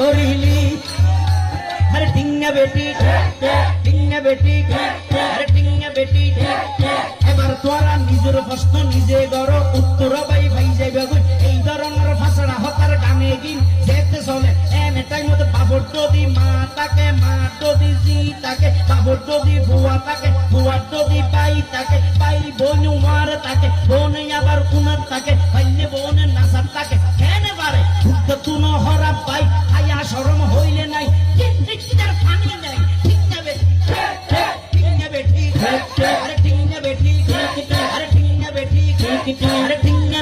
করিলি। আরে টিঙ্গা বেটি টিঙ্গা বেটি, আরে টিঙ্গা বেটি। এবার তোরা নিজের প্রশ্ন নিজে গড় উত্তর বাই ভাই যাইবে এই ধরনের ভাষাটা হতার গানে গিন যেতে চলে। এনে টাইম মতো বাবর যদি মা তাকে, মা যদি জি তাকে, বাবর যদি বুয়া তাকে বুয়ার যদি পাই তাকে, পাই বোন মার তাকে, বোন আবার উনার তাকে, পাইলে বোন না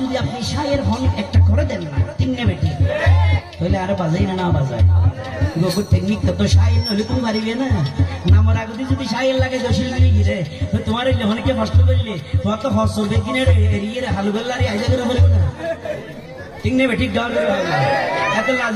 যদি আপনি সায়ের হন, একটা করে দেন না। তিন বেঠি তাহলে আরও বাজাই না না বাজায় গোবর টেকনিক তো নলে তুমি পারিবে না। নামার আগে যদি লাগে দশিল নিয়ে গিরে তোমার এই কষ্ট করলে, তোমার তো হস কিনে এরিয়ে হালু বেল্লারি আইজা করে বলবে না। ঠিক নেবে, ঠিক এত লাজি